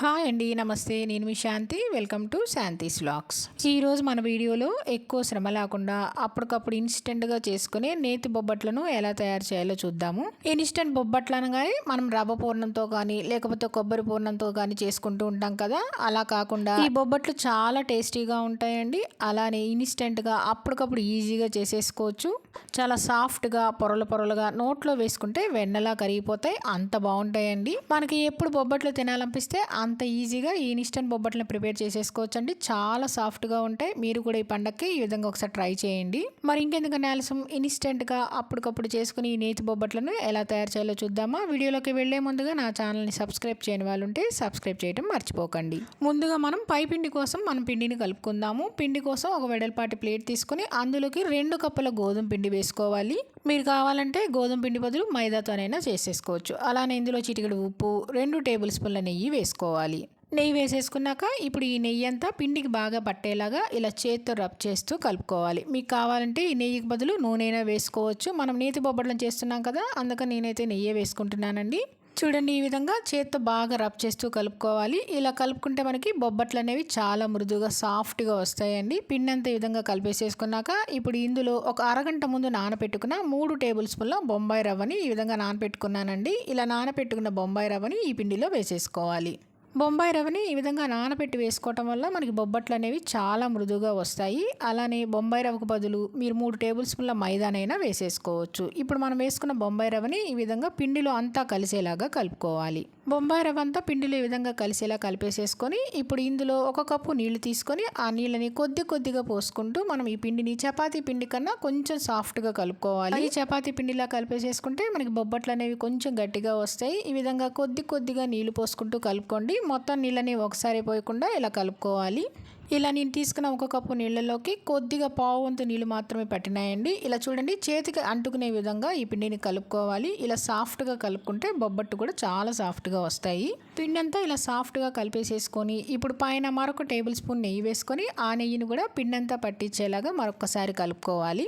Hi అండి నమస్తే. నేను మీ Shanti. Welcome to Shanti's vlogs. ఈరోజు మన వీడియోలో ఎక్కువ శ్రమ లేకుండా అప్పటికప్పుడు ఇన్స్టెంట్గా చేసుకునే నేతి బొబ్బట్లను ఎలా తయారు చేయాలో చూద్దాము. ఇన్స్టెంట్ బొబ్బట్లు అనగానే మనం రవ్వ పూర్ణంతో కానీ లేకపోతే కొబ్బరి పూర్ణంతో కానీ చేసుకుంటూ ఉంటాం కదా. అలా కాకుండా ఈ బొబ్బట్లు చాలా టేస్టీగా ఉంటాయండి. అలానే ఇన్స్టెంట్గా అప్పటికప్పుడు ఈజీగా చేసేసుకోవచ్చు. చాలా సాఫ్ట్గా పొరలు పొరలుగా నోట్లో వేసుకుంటే వెన్నలా కరిగిపోతాయి. అంత బాగుంటాయండి. మనకి ఎప్పుడు బొబ్బట్లు తినాలనిపిస్తే అంత ఈజీగా ఈ ఇన్స్టెంట్ బొబ్బట్లను ప్రిపేర్ చేసేసుకోవచ్చు అండి చాలా సాఫ్ట్గా ఉంటాయి. మీరు కూడా ఈ పండగకి ఈ విధంగా ఒకసారి ట్రై చేయండి. మరి ఇంకెందుకని ఆలస్యం? ఇన్స్టెంట్గా అప్పటికప్పుడు చేసుకుని ఈ నేతి బొబ్బట్లను ఎలా తయారు చేయాలో చూద్దామా? వీడియోలోకి వెళ్ళే ముందుగా నా ఛానల్ని సబ్స్క్రైబ్ చేయని వాళ్ళు ఉంటే సబ్స్క్రైబ్ చేయడం మర్చిపోకండి. ముందుగా మనం పై పిండి కోసం మనం పిండిని కలుపుకుందాము. పిండి కోసం ఒక వెడల్పాటి ప్లేట్ తీసుకుని అందులోకి రెండు కప్పుల గోధుమ పిండి వేసుకోవాలి. మీరు కావాలంటే గోధుమ పిండి బదులు మైదాతోనైనా చేసేసుకోవచ్చు. అలానే ఇందులో చిటికెడు ఉప్పు రెండు టేబుల్ స్పూన్ల నెయ్యి వేసుకోవాలి. నెయ్యి వేసేసుకున్నాక ఇప్పుడు ఈ నెయ్యి అంతా పిండికి బాగా పట్టేలాగా ఇలా చేత్తో రబ్ చేస్తూ కలుపుకోవాలి. మీకు కావాలంటే ఈ నెయ్యికి బదులు నూనెైనా వేసుకోవచ్చు. మనం నేతి బొబ్బట్లను చేస్తున్నాం కదా అందుకని నేనైతే నెయ్యే వేసుకుంటున్నానండి. చూడండి ఈ విధంగా చేత్తో బాగా రబ్ చేస్తూ కలుపుకోవాలి. ఇలా కలుపుకుంటే మనకి బొబ్బట్లు అనేవి చాలా మృదుగా సాఫ్ట్గా వస్తాయండి. పిండి అంతా ఈ విధంగా కలిపేసేసుకున్నాక ఇప్పుడు ఇందులో ఒక అరగంట ముందు నానబెట్టుకున్న మూడు టేబుల్ స్పూన్ల బొంబాయి రవ్వని ఈ విధంగా నానబెట్టుకున్నానండి ఇలా నానబెట్టుకున్న బొంబాయి రవ్వని ఈ పిండిలో వేసేసుకోవాలి. బొంబాయి రవ్వని ఈ విధంగా నానబెట్టి వేసుకోవటం వల్ల మనకి బొబ్బట్లు అనేవి చాలా మృదువుగా వస్తాయి. అలానే బొంబాయి రవ్వకు బదులు మీరు మూడు టేబుల్ స్పూన్ల మైదానైనా వేసేసుకోవచ్చు. ఇప్పుడు మనం వేసుకున్న బొంబాయి రవ్వని ఈ విధంగా పిండిలో అంతా కలిసేలాగా కలుపుకోవాలి. బొంబాయి రవ్వ అంతా పిండిలో ఈ విధంగా కలిసేలా కలిపేసేసుకొని ఇప్పుడు ఇందులో ఒక కప్పు నీళ్ళు తీసుకొని ఆ నీళ్ళని కొద్ది కొద్దిగా పోసుకుంటూ మనం ఈ పిండిని చపాతీ పిండి కన్నా కొంచెం సాఫ్ట్గా కలుపుకోవాలి. ఈ చపాతీ పిండిలా కలిపేసేసుకుంటే మనకి బొబ్బట్లు అనేవి కొంచెం గట్టిగా వస్తాయి. ఈ విధంగా కొద్ది కొద్దిగా నీళ్ళు పోసుకుంటూ కలుపుకోండి. మొత్తం నీళ్ళని ఒకసారి పోయకుండా ఇలా కలుపుకోవాలి. ఇలా నేను తీసుకున్న ఒక కప్పు నీళ్ళలోకి కొద్దిగా పావు వంతు నీళ్ళు మాత్రమే పట్టినాయండి. ఇలా చూడండి చేతికి అంటుకునే విధంగా ఈ పిండిని కలుపుకోవాలి. ఇలా సాఫ్ట్గా కలుపుకుంటే బొబ్బట్టు కూడా చాలా సాఫ్ట్గా వస్తాయి. పిండి అంతా ఇలా సాఫ్ట్గా కలిపేసేసుకొని ఇప్పుడు పైన మరొక టేబుల్ స్పూన్ నెయ్యి వేసుకొని ఆ నెయ్యిని కూడా పిండి అంతా పట్టించేలాగా మరొకసారి కలుపుకోవాలి.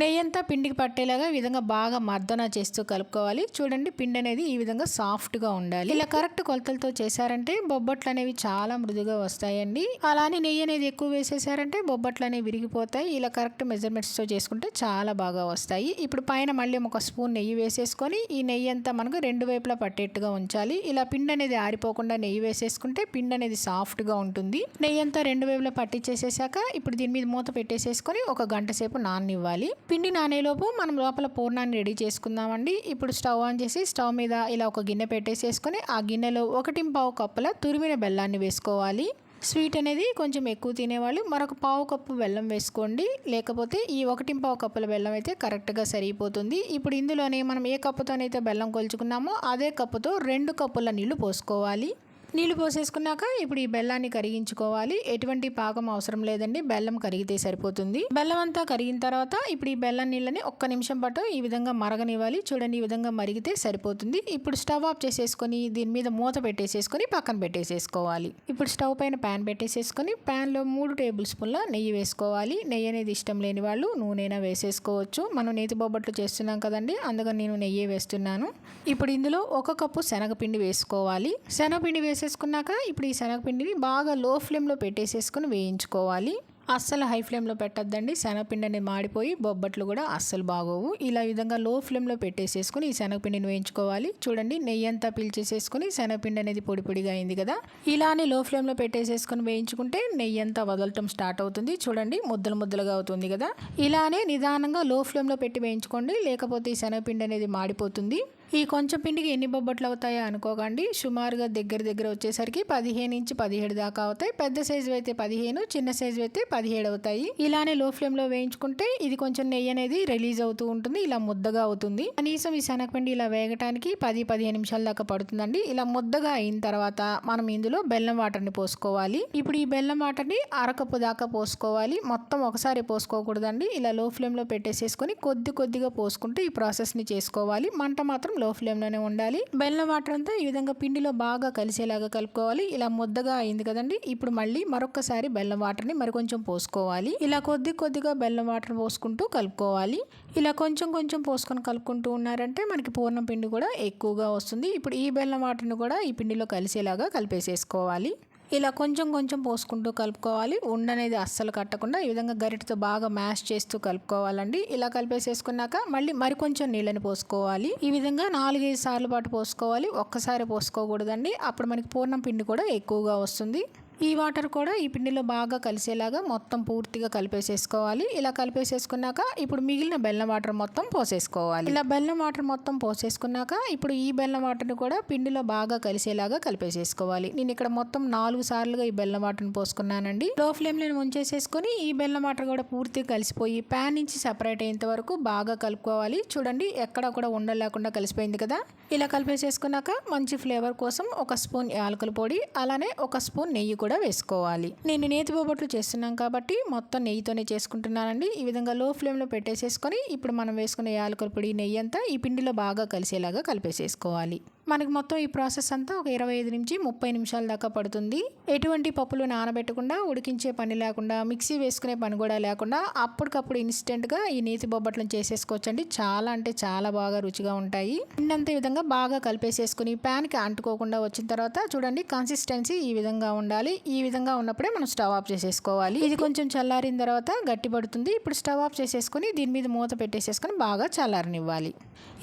నెయ్యి అంతా పిండికి పట్టేలాగా ఈ విధంగా బాగా మర్దన చేస్తూ కలుపుకోవాలి. చూడండి పిండి అనేది ఈ విధంగా సాఫ్ట్గా ఉండాలి. ఇలా కరెక్ట్ కొలతలతో చేశారంటే బొబ్బట్లు అనేవి చాలా మృదుగా వస్తాయండి. అలానే నెయ్యి అనేది ఎక్కువ వేసేసారంటే బొబ్బట్లు అనేవి విరిగిపోతాయి. ఇలా కరెక్ట్ మెజర్మెంట్స్తో చేసుకుంటే చాలా బాగా వస్తాయి. ఇప్పుడు పైన మళ్ళీ ఒక స్పూన్ నెయ్యి వేసేసుకొని ఈ నెయ్యి అంతా మనకు రెండు వైపులా పట్టేట్టుగా ఉంచాలి. ఇలా పిండి అనేది ఆరిపోకుండా నెయ్యి వేసేసుకుంటే పిండి అనేది సాఫ్ట్గా ఉంటుంది. నెయ్యి అంతా రెండు వైపులా పట్టించేసేసాక ఇప్పుడు దీని మీద మూత పెట్టేసేసుకొని ఒక గంట సేపు నాననివ్వాలి. పిండి నానేలోపు మనం లోపల పూర్ణాన్ని రెడీ చేసుకుందామండి. ఇప్పుడు స్టవ్ ఆన్ చేసి స్టవ్ మీద ఇలా ఒక గిన్నె పెట్టేసేసుకొని ఆ గిన్నెలో ఒకటి పావు కప్పుల తురిమిన బెల్లాన్ని వేసుకోవాలి. స్వీట్ అనేది కొంచెం ఎక్కువ తినేవాళ్ళు. మరొక పావు కప్పు బెల్లం వేసుకోండి. లేకపోతే ఈ ఒకటి పావు కప్పుల బెల్లం అయితే కరెక్ట్గా సరిపోతుంది ఇప్పుడు ఇందులోనే మనం ఏ కప్పుతోనైతే బెల్లం కొలుచుకున్నామో అదే కప్పుతో రెండు కప్పుల నీళ్ళు పోసుకోవాలి. నీళ్ళు పోసేసుకున్నాక ఇప్పుడు ఈ బెల్లాన్ని కరిగించుకోవాలి. ఎటువంటి పాకం అవసరం లేదండి. బెల్లం కరిగితే సరిపోతుంది. బెల్లం అంతా కరిగిన తర్వాత ఇప్పుడు ఈ బెల్లం నీళ్ళని ఒక్క నిమిషం పాటు ఈ విధంగా మరగనివ్వాలి. చూడండి ఈ విధంగా మరిగితే సరిపోతుంది. ఇప్పుడు స్టవ్ ఆఫ్ చేసేసుకొని దీని మీద మూత పెట్టేసేసుకొని పక్కన పెట్టేసేసుకోవాలి. ఇప్పుడు స్టవ్ పైన ప్యాన్ పెట్టేసేసుకొని ప్యాన్లో మూడు టేబుల్ స్పూన్ల నెయ్యి వేసుకోవాలి. నెయ్యి అనేది ఇష్టం లేని వాళ్ళు నూనెనా వేసేసుకోవచ్చు. మనం నేతి బొబ్బట్లు చేస్తున్నాం కదండి. అందుకని నేను నెయ్యి వేస్తున్నాను. ఇప్పుడు ఇందులో ఒక కప్పు శనగపిండి వేసుకోవాలి. శనగపిండి వేసే వేసేసుకున్నాక ఇప్పుడు ఈ శనగపిండిని బాగా లో ఫ్లేమ్లో పెట్టేసేసుకుని వేయించుకోవాలి. అస్సలు హై ఫ్లేమ్లో పెట్టద్దండి. శనగపిండి అనేది మాడిపోయి బొబ్బట్లు కూడా అస్సలు బాగోవు. ఇలా విధంగా లో ఫ్లేమ్లో పెట్టేసేసుకుని ఈ శనగపిండిని వేయించుకోవాలి. చూడండి నెయ్యి అంతా పీల్చేసేసుకుని శనగపిండి అనేది పొడి పొడిగా అయింది కదా. ఇలానే లో ఫ్లేమ్లో పెట్టేసేసుకుని వేయించుకుంటే నెయ్యి అంతా వదలటం స్టార్ట్ అవుతుంది. చూడండి ముద్దలు ముద్దలుగా అవుతుంది కదా. ఇలానే నిదానంగా లో ఫ్లేమ్లో పెట్టి వేయించుకోండి. లేకపోతే ఈ శనగపిండి అనేది మాడిపోతుంది. ఈ కొంచెం పిండికి ఎన్ని బొబ్బట్లు అవుతాయో అనుకోకండి. సుమారుగా దగ్గర దగ్గర వచ్చేసరికి పదిహేను నుంచి పదిహేడు దాకా అవుతాయి. పెద్ద సైజు అయితే పదిహేను చిన్న సైజు అయితే పదిహేడు అవుతాయి. ఇలానే లో ఫ్లేమ్లో వేయించుకుంటే ఇది కొంచెం నెయ్యి అనేది రిలీజ్ అవుతూ ఉంటుంది. ఇలా ముద్దగా అవుతుంది. కనీసం ఈ శనగపిండి ఇలా వేగటానికి పది పదిహేను నిమిషాల దాకా పడుతుందండి. ఇలా ముద్దగా అయిన తర్వాత మనం ఇందులో బెల్లం వాటర్ని పోసుకోవాలి. ఇప్పుడు ఈ బెల్లం వాటర్ని అరకప్పు దాకా పోసుకోవాలి. మొత్తం ఒకసారి పోసుకోకూడదండి. ఇలా లో ఫ్లేమ్లో పెట్టేసేసుకొని కొద్ది కొద్దిగా పోసుకుంటూ ఈ ప్రాసెస్ని చేసుకోవాలి. మంట మాత్రం లో ఫ్లేమ్లోనే ఉండాలి. బెల్లం వాటర్ అంతా ఈ విధంగా పిండిలో బాగా కలిసేలాగా కలుపుకోవాలి. ఇలా ముద్దగా అయింది కదండి. ఇప్పుడు మళ్ళీ మరొకసారి బెల్లం వాటర్ని మరి కొంచెం పోసుకోవాలి. ఇలా కొద్ది కొద్దిగా బెల్లం వాటర్ పోసుకుంటూ కలుపుకోవాలి. ఇలా కొంచెం కొంచెం పోసుకొని కలుపుకుంటూ ఉన్నారంటే మనకి పూర్ణం పిండి కూడా ఎక్కువగా వస్తుంది. ఇప్పుడు ఈ బెల్లం వాటర్ని కూడా ఈ పిండిలో కలిసేలాగా కలిపేసేసుకోవాలి. ఇలా కొంచెం కొంచెం పోసుకుంటూ కలుపుకోవాలి. ఉండనేది అస్సలు కట్టకుండా ఈ విధంగా గరిటతో బాగా మ్యాష్ చేస్తూ కలుపుకోవాలండి. ఇలా కలిపేసేసుకున్నాక మళ్ళీ మరికొంచెం నీళ్ళని పోసుకోవాలి. ఈ విధంగా నాలుగైదు సార్లు పాటు పోసుకోవాలి. ఒక్కసారి పోసుకోకూడదండి. అప్పుడు మనకి పూర్ణం పిండి కూడా ఎక్కువగా వస్తుంది. ఈ వాటర్ కూడా ఈ పిండిలో బాగా కలిసేలాగా మొత్తం పూర్తిగా కలిపేసేసుకోవాలి. ఇలా కలిపేసేసుకున్నాక ఇప్పుడు మిగిలిన బెల్లం వాటర్ మొత్తం పోసేసుకోవాలి. ఇలా బెల్లం వాటర్ మొత్తం పోసేసుకున్నాక ఇప్పుడు ఈ బెల్లం వాటర్ని కూడా పిండిలో బాగా కలిసేలాగా కలిపేసేసుకోవాలి. నేను ఇక్కడ మొత్తం నాలుగు సార్లుగా ఈ బెల్లం వాటర్ని పోసుకున్నానండి. లో ఫ్లేమ్లో ఉంచేసేసుకొని ఈ బెల్లం వాటర్ కూడా పూర్తిగా కలిసిపోయి ప్యాన్ నుంచి సపరేట్ అయ్యేంత వరకు బాగా కలుపుకోవాలి. చూడండి ఎక్కడ కూడా ఉండలేకుండా కలిసిపోయింది కదా. ఇలా కలిపేసేసుకున్నాక మంచి ఫ్లేవర్ కోసం ఒక స్పూన్ యాలకుల పొడి అలానే ఒక స్పూన్ నెయ్యి కూడా కూడా వేసుకోవాలి. నేను నేతి బొబ్బట్లు చేస్తున్నాం కాబట్టి మొత్తం నెయ్యితోనే చేసుకుంటున్నానండి. ఈ విధంగా లో ఫ్లేమ్లో పెట్టేసేసుకొని ఇప్పుడు మనం వేసుకునే యాలకుల పొడి నెయ్యి అంతా ఈ పిండిలో బాగా కలిసేలాగా కలిపేసేసుకోవాలి. మనకి మొత్తం ఈ ప్రాసెస్ అంతా ఒక ఇరవై ఐదు నుంచి ముప్పై నిమిషాల దాకా పడుతుంది. ఎటువంటి పప్పులు నానబెట్టకుండా ఉడికించే పని లేకుండా మిక్సీ వేసుకునే పని కూడా లేకుండా అప్పటికప్పుడు ఇన్స్టెంట్గా ఈ నేతి బొబ్బట్లను చేసేసుకోవచ్చండి. చాలా అంటే చాలా బాగా రుచిగా ఉంటాయి. ఇండంత విధంగా బాగా కలిపేసేసుకుని ప్యాన్కి అంటుకోకుండా వచ్చిన తర్వాత చూడండి కన్సిస్టెన్సీ ఈ విధంగా ఉండాలి. ఈ విధంగా ఉన్నప్పుడే మనం స్టవ్ ఆఫ్ చేసేసుకోవాలి. ఇది కొంచెం చల్లారిన తర్వాత గట్టి పడుతుంది. ఇప్పుడు స్టవ్ ఆఫ్ చేసేసుకుని దీని మీద మూత పెట్టేసేసుకొని బాగా చల్లారనివ్వాలి.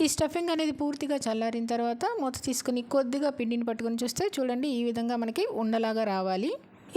ఈ స్టఫింగ్ అనేది పూర్తిగా చల్లారిన తర్వాత మూత తీసుకుని కొద్దిగా పిండిని పట్టుకొని చూస్తే చూడండి ఈ విధంగా మనకి ఉండలాగా రావాలి.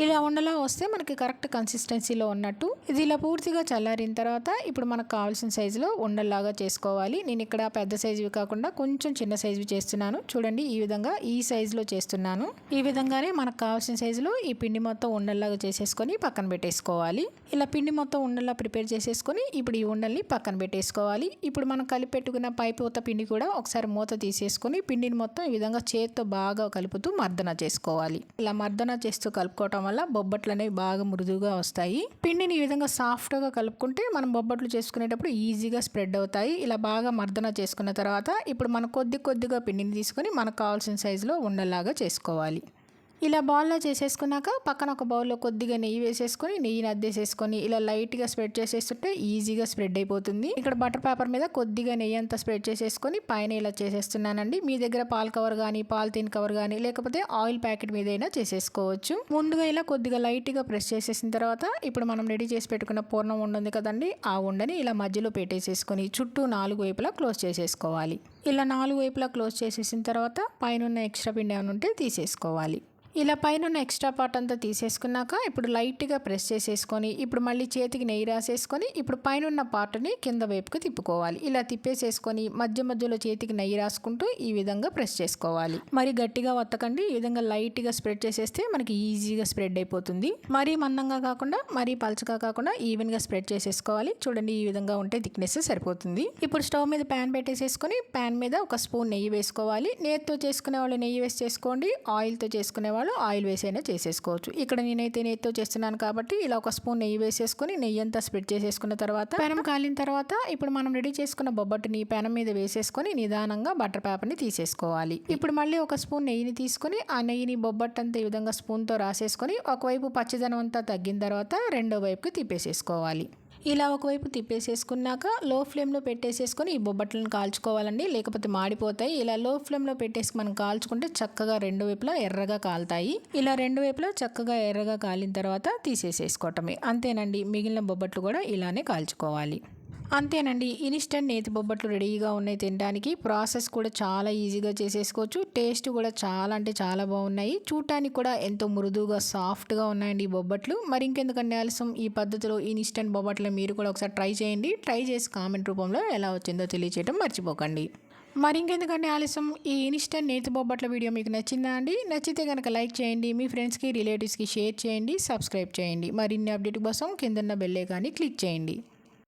ఇలా ఉండలా వస్తే మనకి కరెక్ట్ కన్సిస్టెన్సీలో ఉన్నట్టు. ఇది ఇలా పూర్తిగా చల్లారిన తర్వాత ఇప్పుడు మనకు కావాల్సిన సైజులో ఉండల్లాగా చేసుకోవాలి. నేను ఇక్కడ పెద్ద సైజువి కాకుండా కొంచెం చిన్న సైజువి చేస్తున్నాను. చూడండి ఈ విధంగా ఈ సైజులో చేస్తున్నాను. ఈ విధంగానే మనకు కావాల్సిన సైజులో ఈ పిండి మొత్తం ఉండల్లాగా చేసేసుకొని పక్కన పెట్టేసుకోవాలి. ఇలా పిండి మొత్తం ఉండల్లా ప్రిపేర్ చేసేసుకొని ఇప్పుడు ఈ ఉండల్ని పక్కన పెట్టేసుకోవాలి. ఇప్పుడు మనం కలిపి పెట్టుకున్న పైపు ఉత్త పిండి కూడా ఒకసారి మూత తీసేసుకొని పిండిని మొత్తం ఈ విధంగా చేత్తో బాగా కలుపుతూ మర్దన చేసుకోవాలి. ఇలా మర్దన చేస్తూ కలుపుకోవటం వల్ల బొబ్బట్లు అనేవి బాగా మృదువుగా వస్తాయి. పిండిని ఈ విధంగా సాఫ్ట్గా కలుపుకుంటే మనం బొబ్బట్లు చేసుకునేటప్పుడు ఈజీగా స్ప్రెడ్ అవుతాయి. ఇలా బాగా మర్దన చేసుకున్న తర్వాత ఇప్పుడు మనం కొద్ది కొద్దిగా పిండిని తీసుకొని మనకు కావాల్సిన సైజులో ఉండలాగా చేసుకోవాలి. ఇలా బాల్లో చేసేసుకున్నాక పక్కన ఒక బౌల్లో కొద్దిగా నెయ్యి వేసేసుకొని నెయ్యిని అద్దేసేసుకొని ఇలా లైట్గా స్ప్రెడ్ చేసేస్తుంటే ఈజీగా స్ప్రెడ్ అయిపోతుంది. ఇక్కడ బటర్ పేపర్ మీద కొద్దిగా నెయ్యి అంతా స్ప్రెడ్ చేసేసుకొని పైన ఇలా చేసేస్తున్నానండి. మీ దగ్గర పాల్ కవర్ కానీ పాలిథిన్ కవర్ కానీ లేకపోతే ఆయిల్ ప్యాకెట్ మీద అయినా చేసేసుకోవచ్చు. ముందుగా ఇలా కొద్దిగా లైట్గా ప్రెస్ చేసేసిన తర్వాత ఇప్పుడు మనం రెడీ చేసి పెట్టుకున్న పూర్ణం ఉంటుంది కదండి ఆ ఉండని ఇలా మధ్యలో పెట్టేసేసుకొని చుట్టూ నాలుగు వైపులా క్లోజ్ చేసేసుకోవాలి. ఇలా నాలుగు వైపులా క్లోజ్ చేసేసిన తర్వాత పైన ఎక్స్ట్రా పిండి ఏమైనా ఉంటే తీసేసుకోవాలి. ఇలా పైన ఎక్స్ట్రా పార్ట్ అంతా తీసేసుకున్నాక ఇప్పుడు లైట్గా ప్రెస్ చేసేసుకొని ఇప్పుడు మళ్ళీ చేతికి నెయ్యి రాసేసుకొని ఇప్పుడు పైన ఉన్న పార్ట్ని కింద వైపుకి తిప్పుకోవాలి. ఇలా తిప్పేసేసుకొని మధ్య మధ్యలో చేతికి నెయ్యి రాసుకుంటూ ఈ విధంగా ప్రెస్ చేసుకోవాలి. మరి గట్టిగా వత్తకండి ఈ విధంగా లైట్గా స్ప్రెడ్ చేసేస్తే మనకి ఈజీగా స్ప్రెడ్ అయిపోతుంది. మరీ మందంగా కాకుండా మరీ పలచగా కాకుండా ఈవెన్గా స్ప్రెడ్ చేసేసుకోవాలి. చూడండి ఈ విధంగా ఉంటే థిక్నెస్ సరిపోతుంది. ఇప్పుడు స్టవ్ మీద ప్యాన్ పెట్టేసేసుకొని ప్యాన్ మీద ఒక స్పూన్ నెయ్యి వేసుకోవాలి. నేతితో చేసుకునే వాళ్ళు నెయ్యి వేసి చేసుకోండి. ఆయిల్తో చేసుకునే వాళ్ళు ఆయిల్ వేసైనా చేసేసుకోవచ్చు. ఇక్కడ నేనైతే నెయ్యితో చేస్తున్నాను కాబట్టి ఇలా ఒక స్పూన్ నెయ్యి వేసేసుకొని నెయ్యి అంతా స్ప్రెడ్ చేసేసుకున్న తర్వాత పెనం కాలిన తర్వాత ఇప్పుడు మనం రెడీ చేసుకున్న బొబ్బట్టుని పెనం మీద వేసేసుకొని నిదానంగా బటర్ పేపర్ని తీసేసుకోవాలి. ఇప్పుడు మళ్ళీ ఒక స్పూన్ నెయ్యిని తీసుకొని ఆ నెయ్యిని బొబ్బట్టు అంతా ఈ విధంగా స్పూన్తో రాసేసుకొని ఒకవైపు పచ్చదనం అంతా తగ్గిన తర్వాత రెండో వైపుకి తిప్పేసేసుకోవాలి. ఇలా ఒకవైపు తిప్పేసేసుకున్నాక లో ఫ్లేమ్లో పెట్టేసేసుకొని ఈ బొబ్బట్లను కాల్చుకోవాలండి. లేకపోతే మాడిపోతాయి. ఇలా లో ఫ్లేమ్లో పెట్టేసి మనం కాల్చుకుంటే చక్కగా రెండు వైపులా ఎర్రగా కాలుతాయి. ఇలా రెండు వైపులా చక్కగా ఎర్రగా కాలిన తర్వాత తీసేసేసుకోవటమే. అంతేనండి. మిగిలిన బొబ్బట్లు కూడా ఇలానే కాల్చుకోవాలి. అంతేనండి. ఇన్స్టెంట్ నేతి బొబ్బట్లు రెడీగా ఉన్నాయి తినడానికి. ప్రాసెస్ కూడా చాలా ఈజీగా చేసేసుకోవచ్చు. టేస్ట్ కూడా చాలా అంటే చాలా బాగున్నాయి. చూడటానికి కూడా ఎంతో మృదువుగా సాఫ్ట్గా ఉన్నాయండి ఈ బొబ్బట్లు. మరి ఇంకెందుకంటే ఆలస్యం? ఈ పద్ధతిలో ఇన్స్టెంట్ బొబ్బట్లు మీరు కూడా ఒకసారి ట్రై చేయండి. ట్రై చేసి కామెంట్ రూపంలో ఎలా వచ్చిందో తెలియచేయడం మర్చిపోకండి. మరి ఇంకెందుకంటే ఆలస్యం? ఈ ఇన్స్టెంట్ నేతి బొబ్బట్ల వీడియో మీకు నచ్చిందా అండి? నచ్చితే కనుక లైక్ చేయండి. మీ ఫ్రెండ్స్కి రిలేటివ్స్కి షేర్ చేయండి. సబ్స్క్రైబ్ చేయండి. మరిన్ని అప్డేట్ కోసం కిందన్న బెల్లే కానీ క్లిక్ చేయండి.